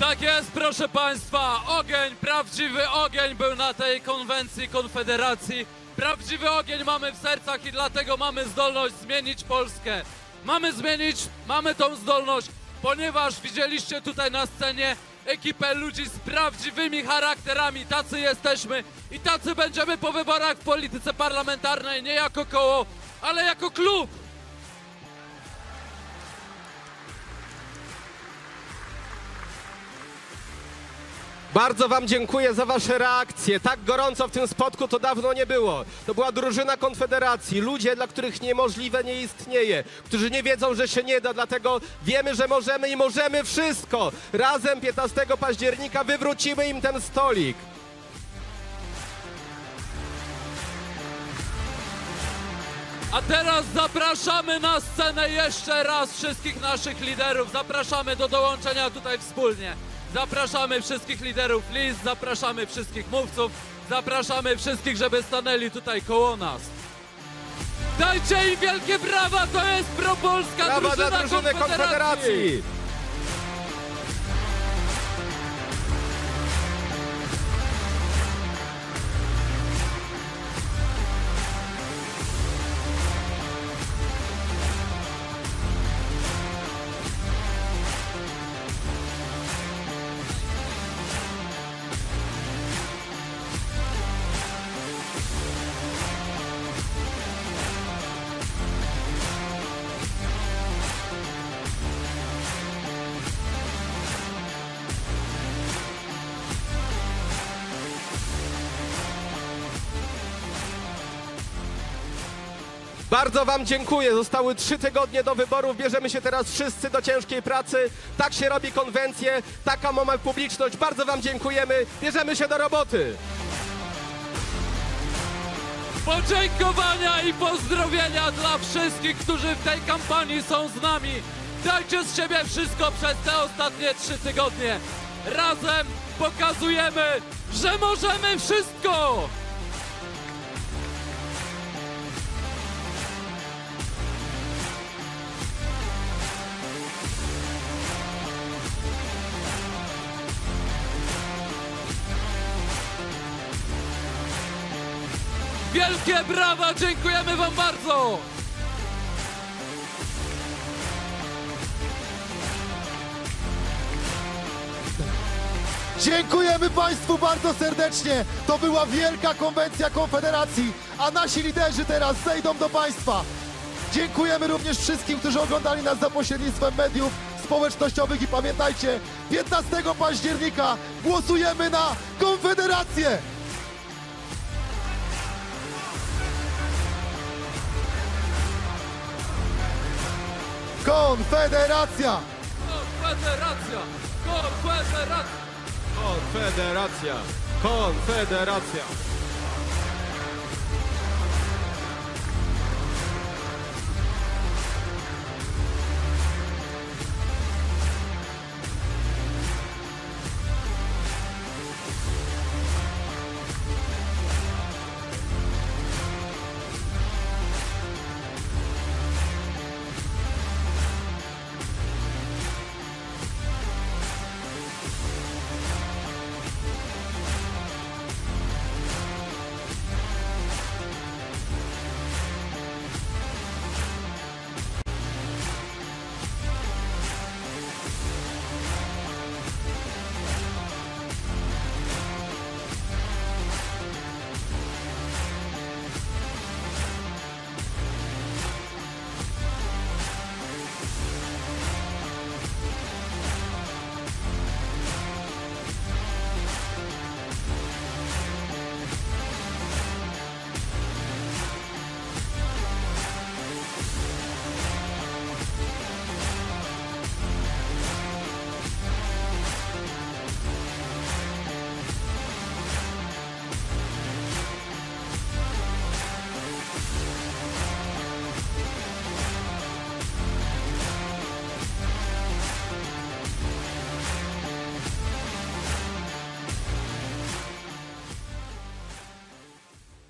Tak jest, proszę Państwa, ogień, prawdziwy ogień był na tej konwencji Konfederacji. Prawdziwy ogień mamy w sercach i dlatego mamy zdolność zmienić Polskę. Mamy zmienić, mamy tą zdolność, ponieważ widzieliście tutaj na scenie ekipę ludzi z prawdziwymi charakterami. Tacy jesteśmy i tacy będziemy po wyborach w polityce parlamentarnej, nie jako koło, ale jako klub. Bardzo Wam dziękuję za Wasze reakcje. Tak gorąco w tym spotku to dawno nie było. To była drużyna Konfederacji. Ludzie, dla których niemożliwe nie istnieje. Którzy nie wiedzą, że się nie da. Dlatego wiemy, że możemy i możemy wszystko. Razem 15 października wywrócimy im ten stolik. A teraz zapraszamy na scenę jeszcze raz wszystkich naszych liderów. Zapraszamy do dołączenia tutaj wspólnie. Zapraszamy wszystkich liderów list, zapraszamy wszystkich mówców, zapraszamy wszystkich, żeby stanęli tutaj koło nas. Dajcie im wielkie brawa, to jest propolska Brawa drużyna dla drużyny. Konfederacji. Bardzo Wam dziękuję. Zostały trzy tygodnie do wyborów. Bierzemy się teraz wszyscy do ciężkiej pracy. Tak się robi konwencje, taka mamy publiczność. Bardzo Wam dziękujemy. Bierzemy się do roboty. Podziękowania i pozdrowienia dla wszystkich, którzy w tej kampanii są z nami. Dajcie z siebie wszystko przez te ostatnie trzy tygodnie. Razem pokazujemy, że możemy wszystko! Wielkie brawa, dziękujemy wam bardzo! Dziękujemy Państwu bardzo serdecznie. To była wielka konwencja Konfederacji, a nasi liderzy teraz zejdą do Państwa. Dziękujemy również wszystkim, którzy oglądali nas za pośrednictwem mediów społecznościowych i pamiętajcie, 15 października głosujemy na Konfederację. Konfederacja! Konfederacja! Konfederacja! Konfederacja. Konfederacja.